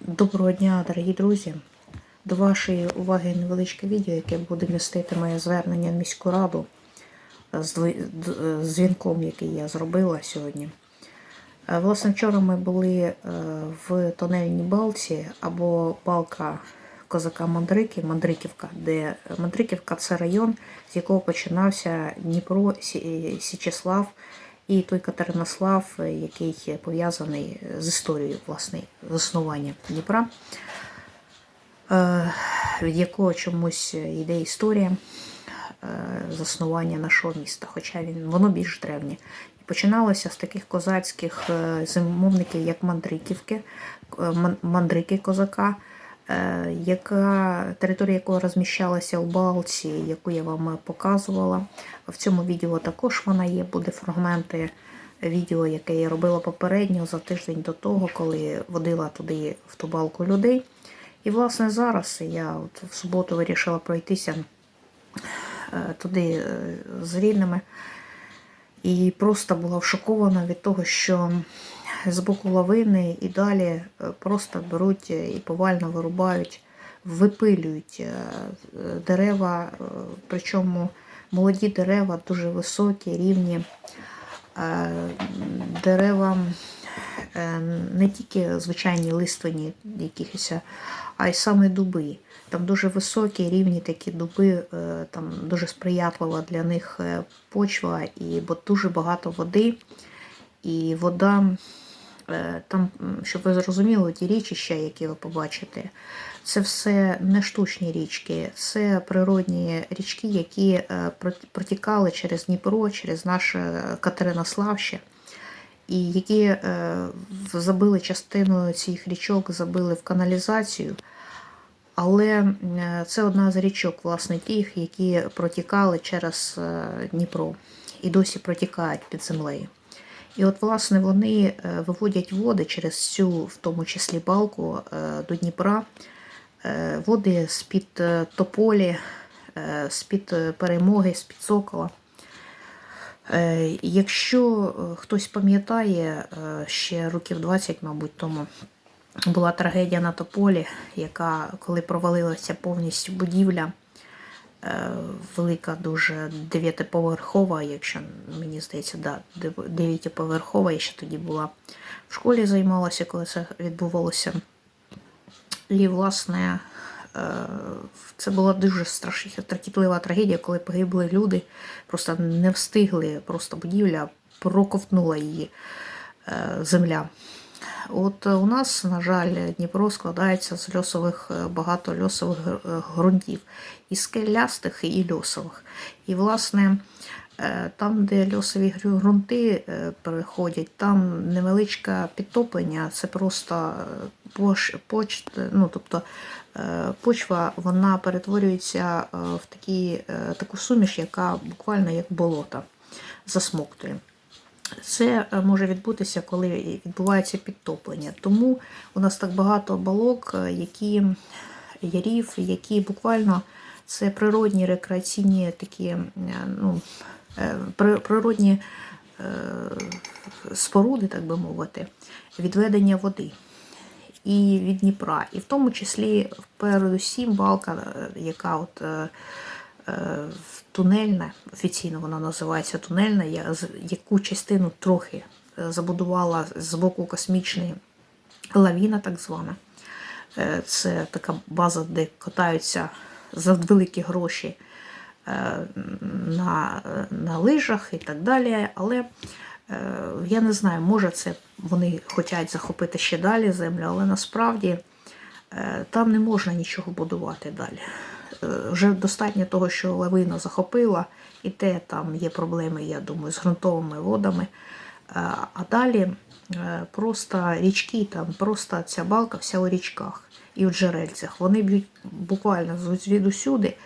Доброго дня, дорогі друзі! До вашої уваги невеличке відео, яке буде містити моє звернення в міську раду з з дзвінком, який я зробила сьогодні. Е, Власне, вчора ми були е, в тонельній балці або балка козака Мандрики, Мандриківка, де Мандриківка це район, з якого починався Дніпро, Сі- Січеслав і той Катеринослав, е, який пов'язаний з історією власне заснування Дніпра, е, від якого чомусь йде історія е, заснування нашого міста, хоча він воно більш древнє. Починалося з таких козацьких е, замовників, як Мандриківки, е, мандрики козака, е, яка територія якої розміщалася у Балці, яку я вам показувала. В цьому відео також вона є, буде фрагменти відео, яке я робила попередньо за тиждень до того, коли водила туди в ту балку людей. І власне зараз я от в суботу вирішила пройтися е, туди е, з рідними. І просто була шокована від того, що з боку лавини і далі е, просто беруть е, і повально вирубають, випилюють е, дерева, причому молоді дерева дуже високі, рівні. Дерева не тільки звичайні лиственні якихось, а й саме дуби. Там дуже високі, рівні такі дуби, там дуже сприятлива для них почва, і бо дуже багато води. І вода, там, щоб ви зрозуміли, ті річища, які ви побачите, це все не штучні річки, це природні річки, які е, протікали через Дніпро, через наше Катеринославще і які е, забили частину цих річок, забили в каналізацію. Але е, це одна з річок, власне, тих, які протікали через е, Дніпро і досі протікають під землею. І от, власне, вони е, виводять води через цю, в тому числі балку е, до Дніпра, е, води з-під тополі, з-під перемоги, з-під сокола. Якщо хтось пам'ятає, ще років 20, мабуть, тому була трагедія на Тополі, яка, коли провалилася повністю будівля, велика, дуже дев'ятиповерхова, якщо мені здається, да, дев'ятиповерхова, я ще тоді була в школі займалася, коли це відбувалося. І, власне, е, це була дуже страшна страхітлива трагедія, коли погибли люди, просто не встигли, просто будівля проковтнула її е, земля. От е, у нас, на жаль, Дніпро складається з льосових, е, багато льосових е, ґрунтів, і скелястих, і льосових. І, власне, там, де льосові ґрунти переходять, там невеличке підтоплення, це просто пош, поч, ну, тобто, почва вона перетворюється в такі, таку суміш, яка буквально як болото засмоктує. Це е, може відбутися, коли відбувається підтоплення. Тому у нас так багато балок, е, які ярів, які буквально це природні рекреаційні такі е, ну, природні споруди, так би мовити, відведення води і від Дніпра. І в тому числі, передусім, балка, яка от. Е, е, офіційно вона називається тунельна, яку частину трохи е, забудувала з боку космічної лавіна, так звана. Е, Це така база, де катаються за великі гроші на, на лижах і так далі. Але я не знаю, може це вони хочуть захопити ще далі землю, але насправді там не можна нічого будувати далі. Вже достатньо того, що лавина захопила, і те там є проблеми, я думаю, з ґрунтовими водами. Е, А далі е, просто річки, там просто ця балка вся у річках і у джерельцях. Вони б'ють буквально звідусюди.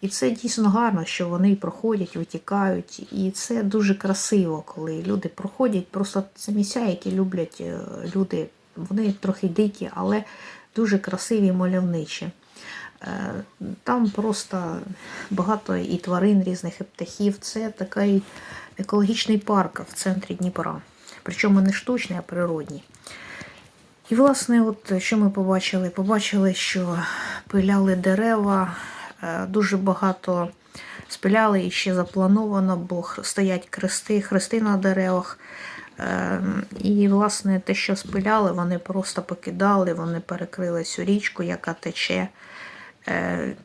І це дійсно гарно, що вони проходять, витікають. І це дуже красиво, коли люди проходять. Просто це місця, які люблять е, люди. Вони трохи дикі, але дуже красиві, мальовничі. Е, Там просто багато і тварин різних, і птахів. Це такий екологічний парк в центрі Дніпра. Причому не штучний, а природній. І, власне, от що ми побачили? Побачили, що пиляли дерева, е, дуже багато спиляли і ще заплановано, бо стоять хрести, хрести на деревах. Е, І, власне, те, що спиляли, вони просто покидали, вони перекрили цю річку, яка тече.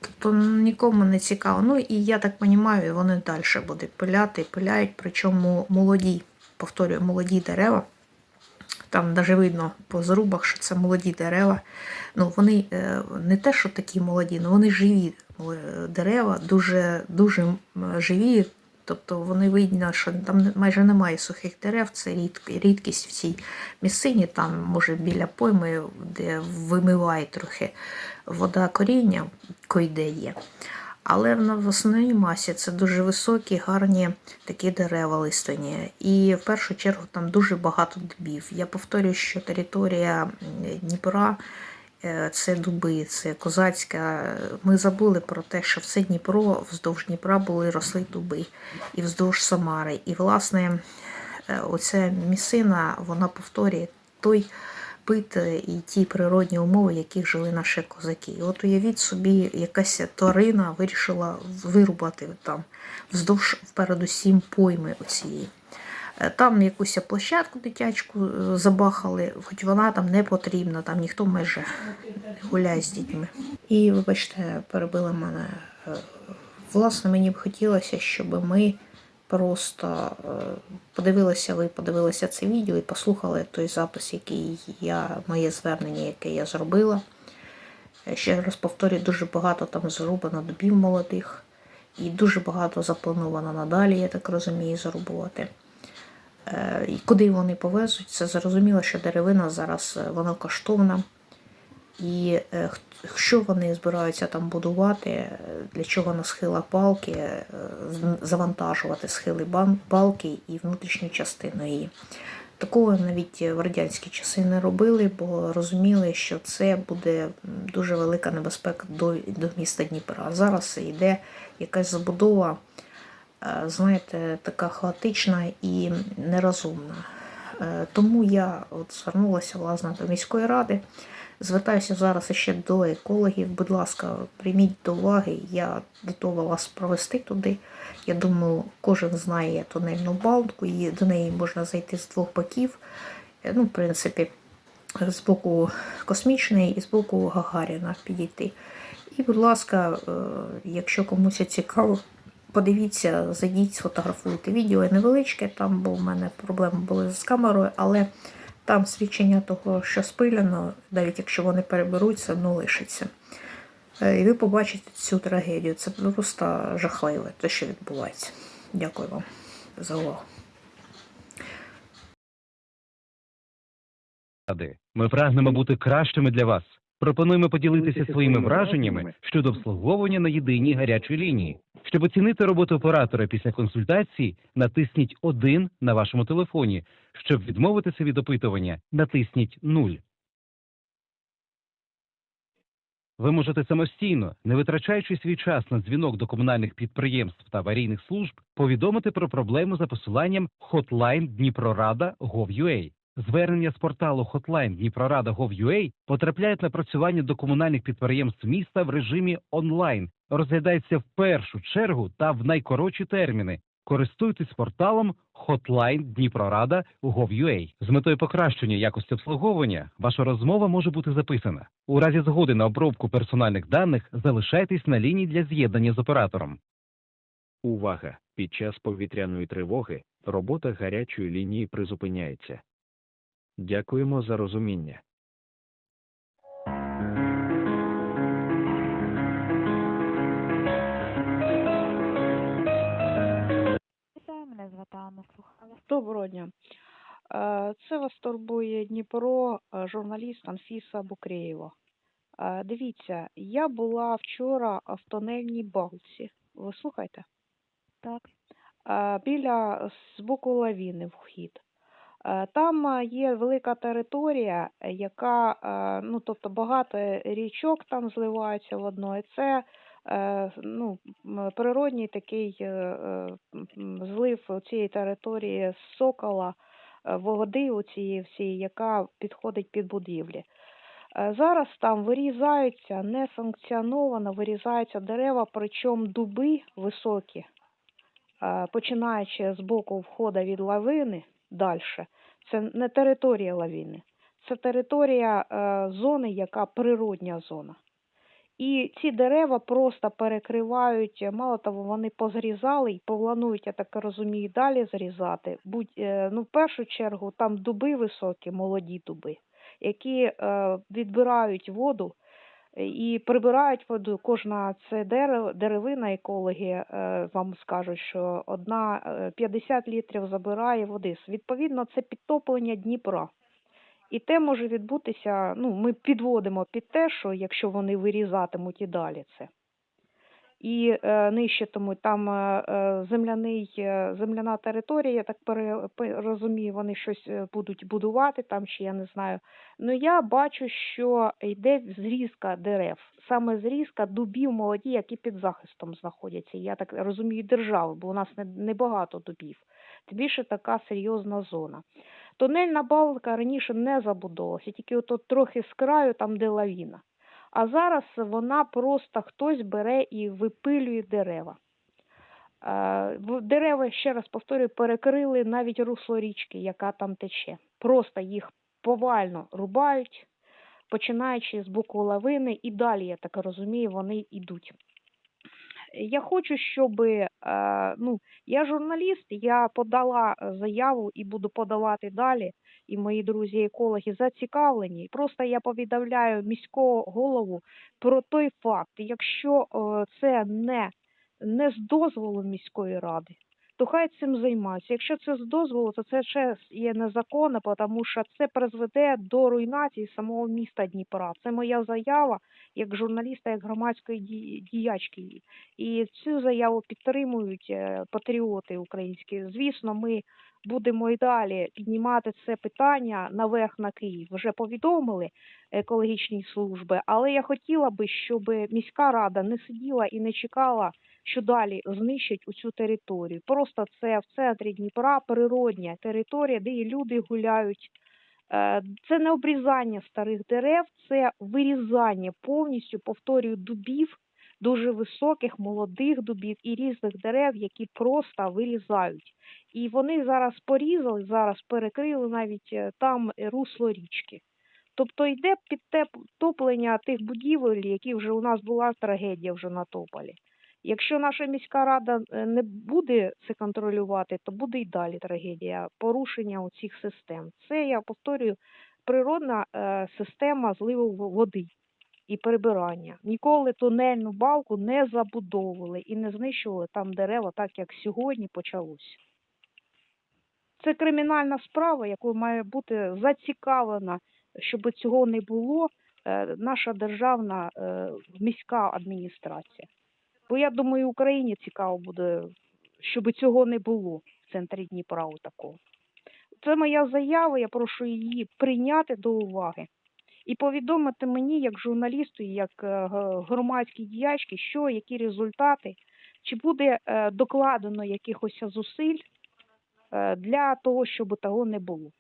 Тобто нікому не цікаво. Ну і я так розумію, вони далі будуть пиляти, пиляють, причому молоді, повторюю, молоді дерева. Там навіть видно по зрубах, що це молоді дерева. Ну, вони е, не те, що такі молоді, але вони живі е, дерева, дуже, дуже живі. Тобто вони видно, що там майже немає сухих дерев, це рідк- рідкість в цій місцині, там, може, біля пойми, де вимиває трохи вода коріння, койде є. Але в основній масі це дуже високі, гарні такі дерева листані. І в першу чергу там дуже багато дубів. Я повторюю, що територія Дніпра це дуби, це козацька. Ми забули про те, що все Дніпро вздовж Дніпра були росли дуби, і вздовж Самари. І, власне, е, оця місцина вона повторює той бит е, і ті природні умови, в яких жили наші козаки. І от уявіть собі, якась тварина вирішила вирубати там вздовж передусім пойми оцієї. Е, Там якусь площадку дитячку е, забахали, хоч вона там не потрібна, там ніхто майже не гуляє з дітьми. І, вибачте, перебили мене. Е, Власне, мені б хотілося, щоб ми просто подивилися, ви подивилися це відео і послухали той запис, який я, моє звернення, яке я зробила. Ще раз повторюю, дуже багато там зрубано дубів молодих, і дуже багато заплановано надалі, я так розумію, зарубувати. Е, І куди вони повезуть, це зрозуміло, що деревина зараз е, вона коштовна. І е, що вони збираються там будувати, для чого на схилах балки е, завантажувати схили балки і внутрішню частину її. Такого навіть в радянські часи не робили, бо розуміли, що це буде дуже велика небезпека до, до міста Дніпра. А зараз йде якась забудова, знаєте, така хаотична і нерозумна. Е, Тому я от звернулася власне до міської ради. Звертаюся зараз ще до екологів. Будь ласка, прийміть до уваги. Я готова вас провести туди. Я думаю, кожен знає тунельну балку, і до неї можна зайти з двох боків. Е, Ну, в принципі, з боку космічної і з боку Гагаріна підійти. І, будь ласка, е, якщо комусь цікаво, подивіться, зайдіть, сфотографуйте відео невеличке, там, бо в мене проблеми були з камерою, але там свідчення того, що спилено, навіть якщо вони переберуть, все одно лишиться. Е, І ви побачите цю трагедію. Це просто жахливе, те, що відбувається. Дякую вам за увагу. Ми прагнемо бути кращими для вас. Пропонуємо поділитися своїми враженнями щодо обслуговування на єдиній гарячій лінії. Щоб оцінити роботу оператора після консультації, натисніть 1 на вашому телефоні. Щоб відмовитися від опитування, натисніть 0. Ви можете самостійно, не витрачаючи свій час на дзвінок до комунальних підприємств та аварійних служб, повідомити про проблему за посиланням Hotline Дніпрорада Gov.ua. Звернення з порталу Hotline Дніпрорада Gov.ua потрапляють на працювання до комунальних підприємств міста в режимі онлайн, розглядається в першу чергу та в найкоротші терміни. Користуйтесь порталом Hotline Дніпрорада Gov.ua. З метою покращення якості обслуговування ваша розмова може бути записана. У разі згоди на обробку персональних даних залишайтесь на лінії для з'єднання з оператором. Увага! Під час повітряної тривоги робота гарячої лінії призупиняється. Дякуємо за розуміння. Вітаю, мене звати Анна Слухала. Доброго дня. Е, Це вас турбує Дніпро, е, журналіст Анфіса Букреєва. Е, Дивіться, я була вчора в тонельній балці. Ви слухайте? Так, Біля з боку лавіни вхід. Е, Там е, є велика територія, е, яка, ну тобто багато річок там зливаються в одно. І це ну, природній такий злив цієї території з сокола води у цієї всієї, яка підходить під будівлі. Зараз там вирізаються несанкціоновано, вирізаються дерева, причому дуби високі, починаючи з боку входу від лавини далі. Це не територія лавини, це територія е, зони, яка природня зона. І ці дерева просто перекривають, мало того, вони позрізали і планують, я так розумію, далі зрізати. Будь, е, ну, в першу чергу там дуби високі, молоді дуби, які е, відбирають воду і прибирають воду. Кожна це дерево, деревина, екологи е, вам скажуть, що одна е, 50 літрів забирає води. Відповідно, це підтоплення Дніпра. І те може відбутися, ну, ми підводимо під те, що якщо вони вирізатимуть і далі це. І е, нищитимуть там е, е, земляний, земляна територія, я так розумію, вони щось будуть будувати там, чи я не знаю. Ну я бачу, що йде зрізка дерев, саме зрізка дубів молоді, які під захистом знаходяться. Я так розумію, держави, бо у нас не, небагато дубів. Тим більше така серйозна зона. Тунельна балка раніше не забудовувалася, тільки ото трохи з краю, там де лавіна. А зараз вона просто хтось бере і випилює дерева. Е, Дерева, ще раз повторюю, перекрили навіть русло річки, яка там тече. Просто їх повально рубають, починаючи з боку лавини, і далі, я так розумію, вони йдуть. Я хочу, щоб е, ну, я журналіст, я подала заяву і буду подавати далі. І мої друзі-екологи зацікавлені. Просто я повідомляю міського голову про той факт, якщо е, це не, не з дозволу міської ради, то хай цим займаються. Якщо це з дозволу, то це ще є незаконно, тому що це призведе до руйнації самого міста Дніпра. Це моя заява як журналіста, як громадської ді- діячки. І цю заяву підтримують е, патріоти українські. Звісно, ми будемо і далі піднімати це питання наверх на Київ. Вже повідомили екологічні служби, але я хотіла би, щоб міська рада не сиділа і не чекала, що далі знищать усю територію. Просто це в центрі Дніпра природня територія, де і люди гуляють. Е, Це не обрізання старих дерев, це вирізання повністю, повторюю, дубів, дуже високих, молодих дубів і різних дерев, які просто вирізають. І вони зараз порізали, зараз перекрили навіть е, там русло річки. Тобто йде підтоплення тих будівель, які вже у нас була трагедія вже на Тополі. Якщо наша міська рада е, не буде це контролювати, то буде і далі трагедія порушення цих систем. Це я повторюю природна е, система зливу води і прибирання. Ніколи тунельну балку не забудовували і не знищували там дерева, так як сьогодні почалося. Це кримінальна справа, якою має бути зацікавлена, щоб цього не було, е, наша державна міська адміністрація. Бо я думаю, Україні цікаво буде, щоб цього не було в центрі Дніпра такого. Це моя заява, я прошу її прийняти до уваги і повідомити мені, як журналісту, як е, громадській діячці, що, які результати, чи буде е, докладено якихось зусиль е, для того, щоб того не було.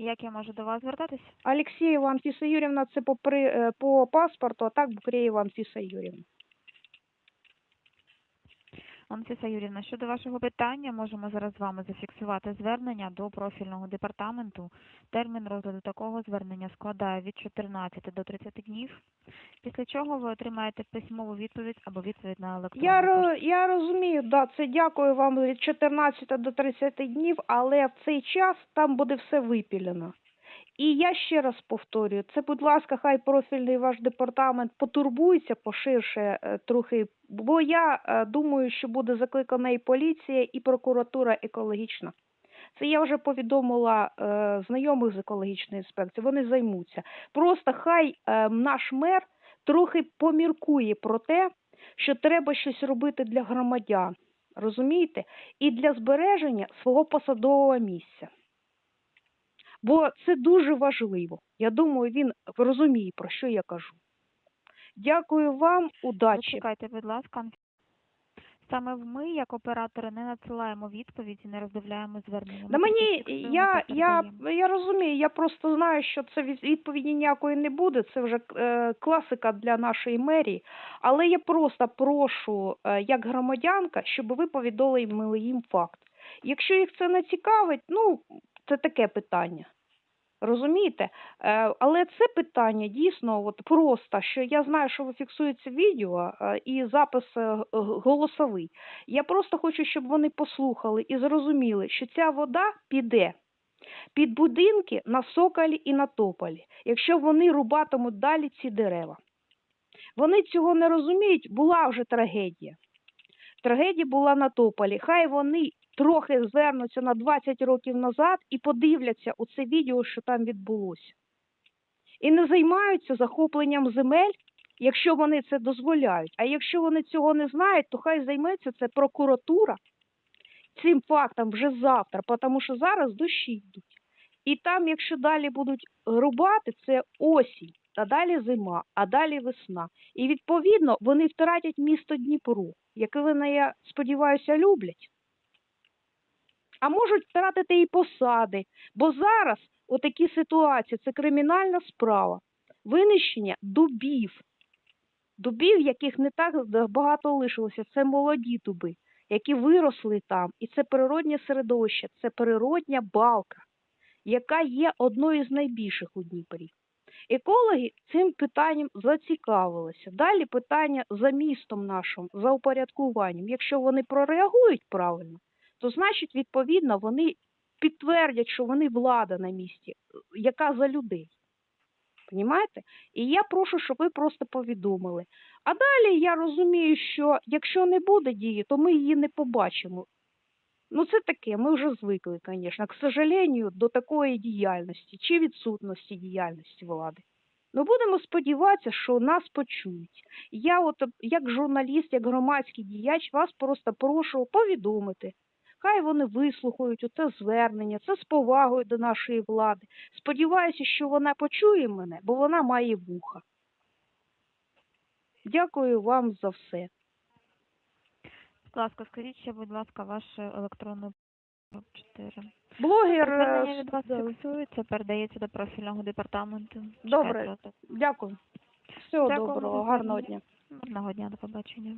Як я можу до вас звертатись? Алексєєва Анфіса Юрівна, це по, при, е, по паспорту, а так Букреєва Анфіса Юрівна. Анфіса Юрівна, щодо вашого питання, можемо зараз з вами зафіксувати звернення до профільного департаменту. Термін розгляду такого звернення складає від 14 до 30 днів, після чого ви отримаєте письмову відповідь або відповідь на електронну Я, пошту. я розумію, да, це дякую вам від 14 до 30 днів, але в цей час там буде все випілено. І я ще раз повторюю, це, будь ласка, хай профільний ваш департамент потурбується поширше е, трохи, бо я е, думаю, що буде закликана і поліція, і прокуратура екологічна. Це я вже повідомила е, знайомих з екологічної інспекції, вони займуться. Просто хай е, наш мер трохи поміркує про те, що треба щось робити для громадян, розумієте? І для збереження свого посадового місця. Бо це дуже важливо. Я думаю, він розуміє, про що я кажу. Дякую вам, удачі. Зачекайте, будь ласка. Саме ми, як оператори, не надсилаємо відповіді, не роздивляємо звернення. Да мені я, я, я розумію, я просто знаю, що це відповіді ніякої не буде. Це вже е, класика для нашої мерії. Але я просто прошу, е, як громадянка, щоб ви повідомили їм факт. Якщо їх це не цікавить, ну це таке питання. Розумієте? Е, але це питання дійсно от просто, що я знаю, що фіксується відео е, і запис е, голосовий. Я просто хочу, щоб вони послухали і зрозуміли, що ця вода піде під будинки на соколі і на тополі, якщо вони рубатимуть далі ці дерева. Вони цього не розуміють, була вже трагедія. Трагедія була на тополі. Хай вони трохи звернуться на 20 років назад і подивляться у це відео, що там відбулося. І не займаються захопленням земель, якщо вони це дозволяють. А якщо вони цього не знають, то хай займеться це прокуратура цим фактом вже завтра, тому що зараз дощі йдуть. І там, якщо далі будуть рубати, це осінь, а далі зима, а далі весна. І відповідно вони втратять місто Дніпро, яке вони, я сподіваюся, люблять. А можуть втратити і посади, бо зараз отакі ситуації це кримінальна справа, винищення дубів, дубів, яких не так багато лишилося, це молоді дуби які виросли там, і це природнє середовище, це природня балка, яка є одною з найбільших у Дніпрі. Екологи цим питанням зацікавилися. Далі питання за містом нашим, за упорядкуванням. Якщо вони прореагують правильно, то значить, відповідно, вони підтвердять, що вони влада на місці, яка за людей. Понімаєте? І я прошу, щоб ви просто повідомили. А далі я розумію, що якщо не буде дії, то ми її не побачимо. Ну, це таке, ми вже звикли, звісно, к сожалению, до такої діяльності чи відсутності діяльності влади. Ну, будемо сподіватися, що нас почують. Я, от, як журналіст, як громадський діяч, вас просто прошу повідомити. Хай вони вислухають оце звернення, це з повагою до нашої влади. Сподіваюся, що вона почує мене, бо вона має вуха. Дякую вам за все. Будь ласка, скажіть ще, будь ласка, вашу електронну 4. Блогер. е, Звернення від вас фіксується, передається до профільного департаменту. Добре. Дякую. Всього Дякую доброго, гарного дня. Гарного дня, до побачення.